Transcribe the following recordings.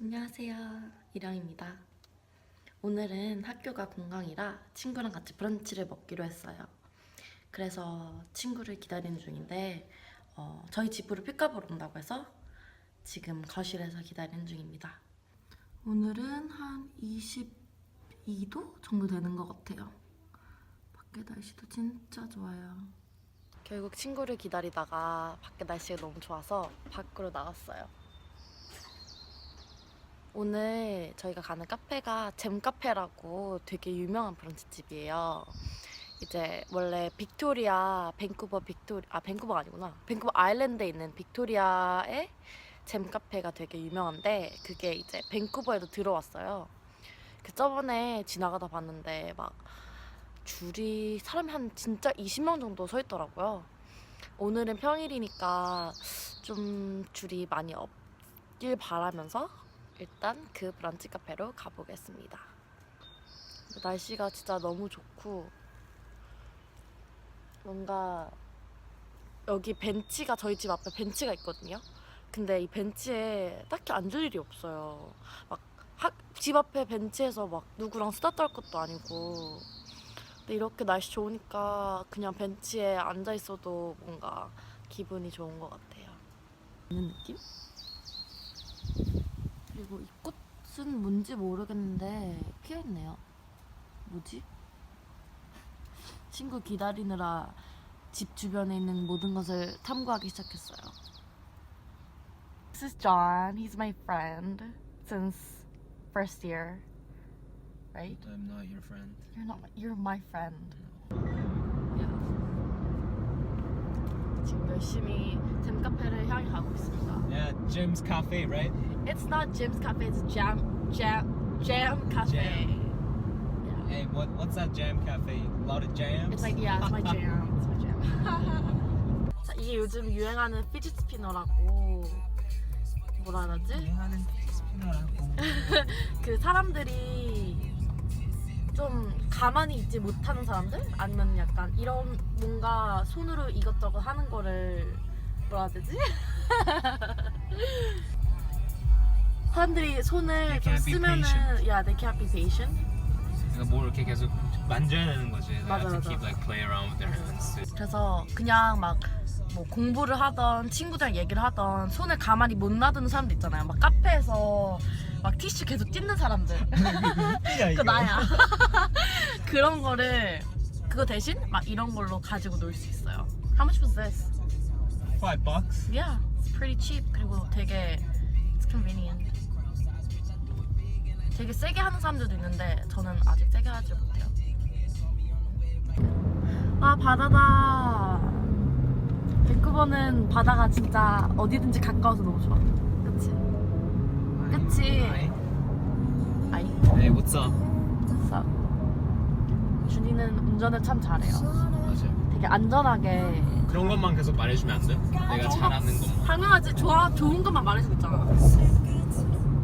안녕하세요. 이랑입니다. 오늘은 학교가 공강이라 친구랑 같이 브런치를 먹기로 했어요. 그래서 친구를 기다리는 중인데 어, 저희 집으로 보러 온다고 해서 지금 거실에서 기다리는 중입니다. 오늘은 한 22도 정도 되는 것 같아요. 밖에 날씨도 진짜 좋아요. 결국 친구를 기다리다가 밖에 날씨가 너무 좋아서 밖으로 나왔어요. 오늘 저희가 가는 카페가 잼카페라고 되게 유명한 브런치 집이에요. 이제 원래 빅토리아, 밴쿠버 빅토리 아 밴쿠버가 아니구나. 밴쿠버 아일랜드에 있는 빅토리아의 잼카페가 되게 유명한데 그게 이제 밴쿠버에도 들어왔어요. 그 저번에 지나가다 봤는데 막 줄이 사람이 한 진짜 20명 정도 서 있더라고요. 오늘은 평일이니까 좀 줄이 많이 없길 바라면서 일단 그 브런치 카페로 가보겠습니다. 날씨가 진짜 너무 좋고 뭔가 여기 벤치가 저희 집 앞에 벤치가 있거든요. 근데 이 벤치에 딱히 앉을 일이 없어요. 막 집 앞에 벤치에서 막 누구랑 수다 떨 것도 아니고. 근데 이렇게 날씨 좋으니까 그냥 벤치에 앉아 있어도 뭔가 기분이 좋은 것 같아요. 있는 느낌? 그리고 이 꽃은 뭔지 모르겠는데 피어 있네요. 뭐지? 친구 기다리느라 집 주변에 있는 모든 것을 탐구하기 시작했어요. This is John. He's my friend since first year. Right? I'm not your friend. You're not. You're my friend. Yeah. 지금 열심히 잼 카페를 향해 가고 있습니다. Yeah, Jim's Cafe, right? It's not Jim's Cafe. It's Jam Jam Jam Cafe. Jam. Yeah. Hey, what what's that Jam Cafe? A lot of jams? It's like yeah, it's my jam. It's my jam. 자, 이게 요즘 유행하는 피지 스피너라고 뭐라 해야 되지? 유행하는 스피너라고. 그 사람들이 좀 가만히 있지 못하는 사람들 아니면 약간 이런 뭔가 손으로 이것저것 하는 거를 뭐라 해야 되지? 사람들이 손을 좀 can't be 쓰면은 patient. yeah they can't be patient 그러니까 뭘 이렇게 계속 만져야 되는 거지. They 맞아, have 맞아. to keep like playing around with their hands. 그래서 그냥 막 뭐 공부를 하던 친구들이랑 얘기를 하던 손을 가만히 못 놔두는 사람들 있잖아요 막 카페에서 막 티슈 계속 찢는 사람들 야, 그 나야. 그런 거를 그거 대신 막 이런 걸로 가지고 놀 수 있어요. How much was this? Five bucks. Yeah, it's pretty cheap. 그리고 되게 it's convenient. 되게 세게 하는 사람들도 있는데 저는 아직 세게 하지 못해요. 아 바다다. 밴쿠버는 바다가 진짜 어디든지 가까워서 너무 좋아. 그치? 그치? Hi. 아이. Hey, what's up? 그래서 준이는 운전을 참 잘해요. 맞아요. 되게 안전하게. 그런 것만 계속 말해주면 안 돼? 내가 잘하는 것만. 당연하지. 좋아, 좋은 것만 말해주고 있잖아.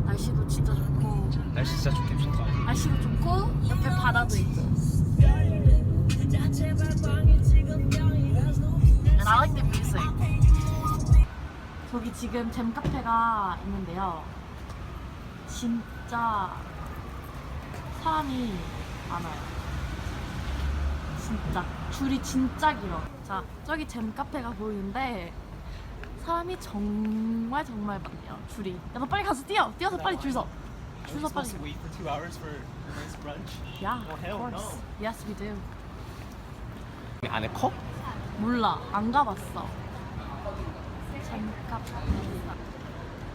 날씨도 진짜 좋고, 날씨 진짜 좋긴 좋다. 날씨도 좋고 옆에 바다도 있고. I like the music. 저기 지금 잼 카페가 있는데요. 진짜 사람이 많아요. 진짜 줄이 진짜 길어. 자 저기 잼 카페가 보이는데 사람이 정말 정말 많네요. 줄이. 야너 빨리 가서 뛰어. 뛰어서 빨리 줄 서. 줄 서 빨리. wait for two hours for a nice brunch? Yeah, of course. Yes, we do. 안에 컵? 몰라, 안 가봤어. 잠깐.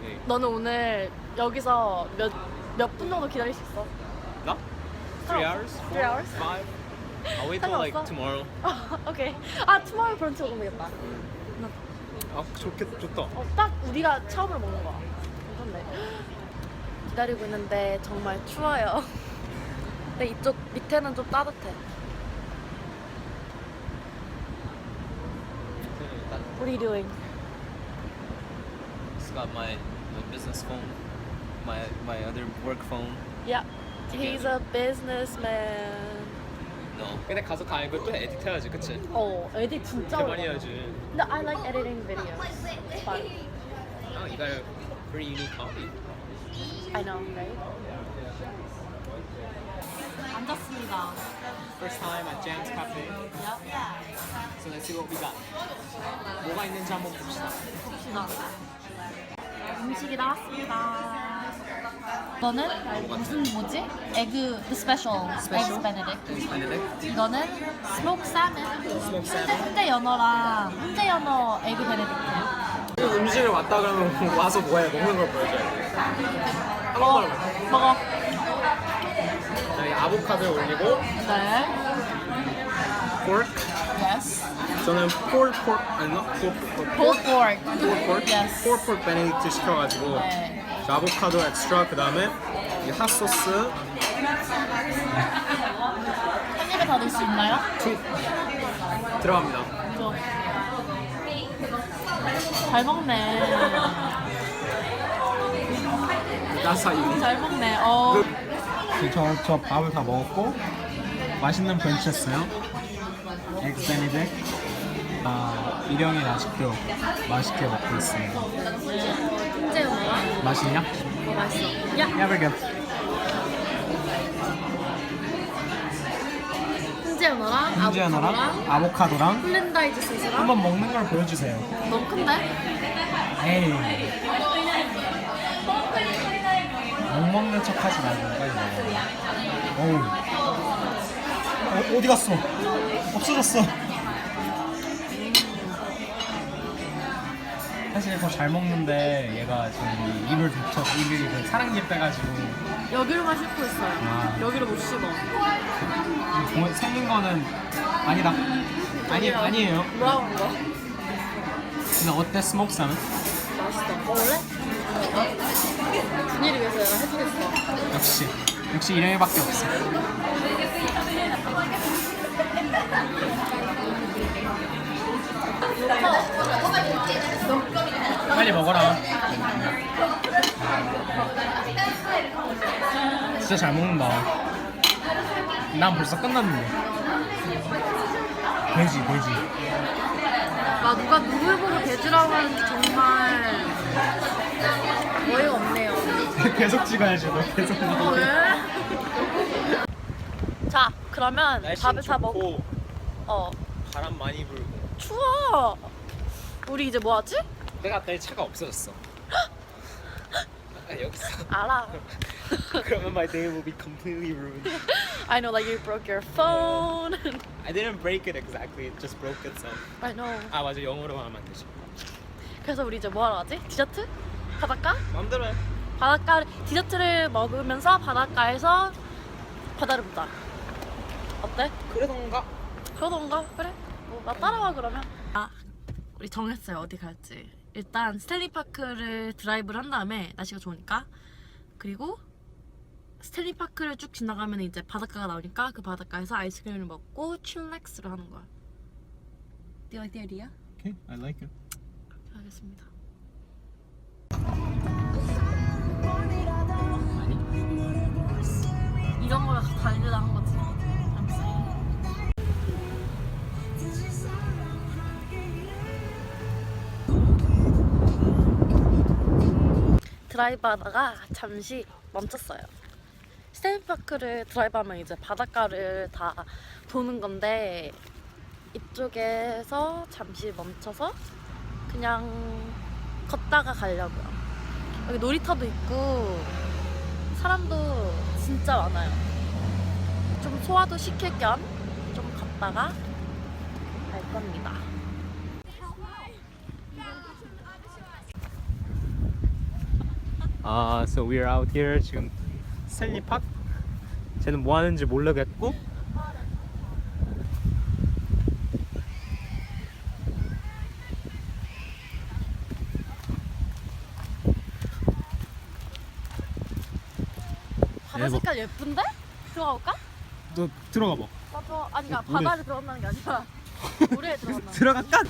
네. 너는 오늘 여기서 몇 몇 분 정도 기다릴 수 있어? 나? Three Oh, hours? three Four? hours? Five? I'll wait till like 상관없어? tomorrow. 오케이. 아, 투모로우 브런치 먹으면 되겠다. 아 좋겠 좋다. 어, 딱 우리가 처음으로 먹는 거야. 괜찮네. 기다리고 있는데 정말 추워요. 근데 이쪽 밑에는 좀 따뜻해. What are you doing? Just got my, my business phone, my my other work phone. Yeah, he's a businessman. No. 근데 가서 다 이거 또 에디트해야지, 그치? 어, 에디 진짜 제발 어려워. 해야지. 근데 I like editing videos. It's fun. Oh, you got a pretty unique hobby. I know, right? 앉았습니다. First time at Jam's Cafe. So let's see what we got. 뭐가 있는지 한번 봅시다. 봅시다. 음식이 나왔습니다. 이거는 무슨 뭐지? 에그 the special, Special? eggs benedict. 이거는 스모크. Smoked 훈제, salmon. 훈제 연어랑 훈제 연어 에그 베네딕트. 음식을 왔다 그러면 와서 뭐해? 먹는 걸 보여줘야 돼. 한국말로. 먹어. 자, 이 아보카도에 올리고 네. pork. Yes. 저는 pulled pork 아닌가? pulled pork. Pulled pork. Yes. pulled pork 베네딕트 시켜가지고 네. 자, 아보카도 엑스트라 그 다음에 이 핫소스 한 입에 다 넣을 수 있나요? 툭 들어갑니다. 이거. 잘 먹네. 나사이. 잘 먹네. 어. 저, 저 밥을 다 먹었고 맛있는 브런치였어요. 엑스 베네딕. 아, 일영이 아직도 맛있게 먹고 있습니다. 훈제 연어랑 맛있냐? 뭐 맛있어. 야, Never get. 훈제 연어랑 훈제 연어랑 아보카도랑 아보카도랑 플랜다이즈 소스랑 한번 먹는 걸 보여주세요. 너무 큰데? 에이. 못 먹는 척 하지 말고 빨리 먹어. 어우. 어, 어디 갔어? 없어졌어. 사실 더 잘 먹는데 얘가 지금 입을 덮쳐 입이 그 사랑니 빼가지고 여기로만 씹고 있어요. 아. 여기로 못 씹어. 보- 생긴 거는 아니다. 아니 아니에요. 브라운 거. 근데 어때 스모크 사는? 맛있어. 먹을래? 준이를 위해서 내가 해주겠어. 역시 역시 이령이밖에 없어. 빨리 먹어라. 진짜 잘 먹는다. 난 벌써 끝났는데. 돼지 돼지. 아 누가 누굴 보고 돼지라고 하는지 정말 어이가 없네요. 계속 찍어야지 너 계속. 어, 왜? 자 그러면 밥을 다 먹고 어 바람 많이 불고. 추워. 우리 이제 뭐 하지? 내가 내 차가 없어졌어. 아, 여기 있어. 알아. 그러면 my day will be completely ruined. I know like you broke your phone. I didn't break it exactly. It just broke itself. I know. 아 맞아 영어로 하면 안 되지. 그래서 우리 이제 뭐 하러 가지? 디저트? 바닷가? 마음대로 해. 바닷가 디저트를 먹으면서 바닷가에서 바다를 보자. 어때? 그러던가. 그러던가 그래. 뭐 나 따라와 그러면. 아 우리 정했어요 어디 갈지. 일단 스탠리 파크를 드라이브를 한 다음에 날씨가 좋으니까 그리고 스탠리 파크를 쭉 지나가면 이제 바닷가가 나오니까 그 바닷가에서 아이스크림을 먹고 칠렉스를 하는 거야. Do you like the idea? Okay, I like it. 알겠습니다. 이런 걸 달리려 한 거지. 드라이브 하다가 잠시 멈췄어요. 스테이파크를 드라이브 하면 이제 바닷가를 다 도는 건데 이쪽에서 잠시 멈춰서 그냥 걷다가 가려고요. 여기 놀이터도 있고 사람도 진짜 많아요. 좀 소화도 시킬 겸 좀 걷다가 갈 겁니다. 아, so we're out here 지금 스탠리 팍. 쟤는 뭐 하는지 모르겠고. 바다 대박. 색깔 예쁜데? 들어가 볼까? 너 들어가 봐. 맞아. 아니 그러니까 물에. 바다를 들어간다는 게 아니라 물에 들어간다. 들어갈까?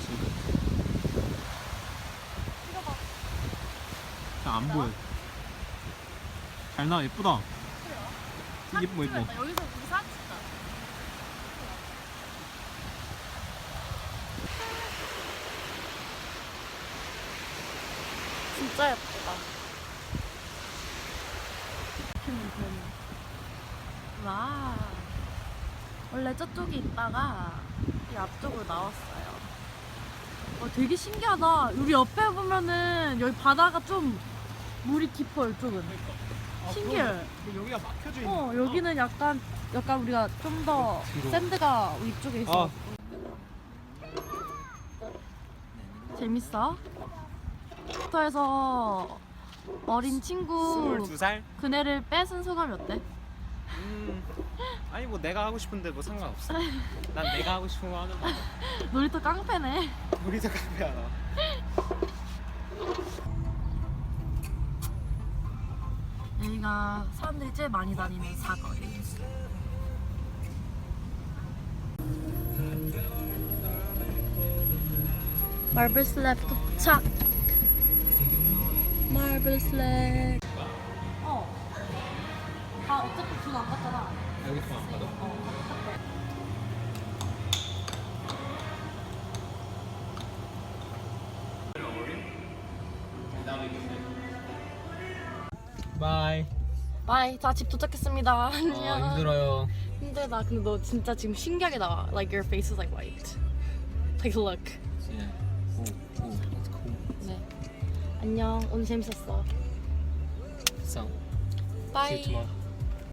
안 보여. 잘나 예쁘다. 그래요? 예뻐, 예뻐. 뭐 여기서 우리 사진 찍자. 진짜 예쁘다. 와. 원래 저쪽에 있다가 이 앞쪽으로 나왔어요. 와 되게 신기하다. 여기 옆에 보면은 여기 바다가 좀 물이 깊어 이쪽은. 그러니까. 신기해. 근데 여기가 막혀져 있는 어 여기는 약간 약간 우리가 좀 더 뒤로. 샌드가 위쪽에 있어. 아. 재밌어? 터에서 어린 친구 22살? 그네를 뺏은 소감이 어때? 음. 아니 뭐 내가 하고 싶은데 뭐 상관없어. 난 내가 하고 싶은 거 하는 거야. 놀이터 깡패네. 우리도 카페야. 여 기가 사람들이 제일 많이 다니는 사거리. 마블 슬랩 도착. 마블 슬랩. 어. 다 어차피 돈안 받잖아. 여기서 안 받아? 바이. 바이. 자, 집 도착했습니다. 안녕. 아 힘들어요. 힘들다. 근데 너 진짜 지금 신기하게 나와. Like your face is like white. Take a look. Yeah. 오, 오, that's cool. 네. 안녕. 오늘 재밌었어. So, 바이.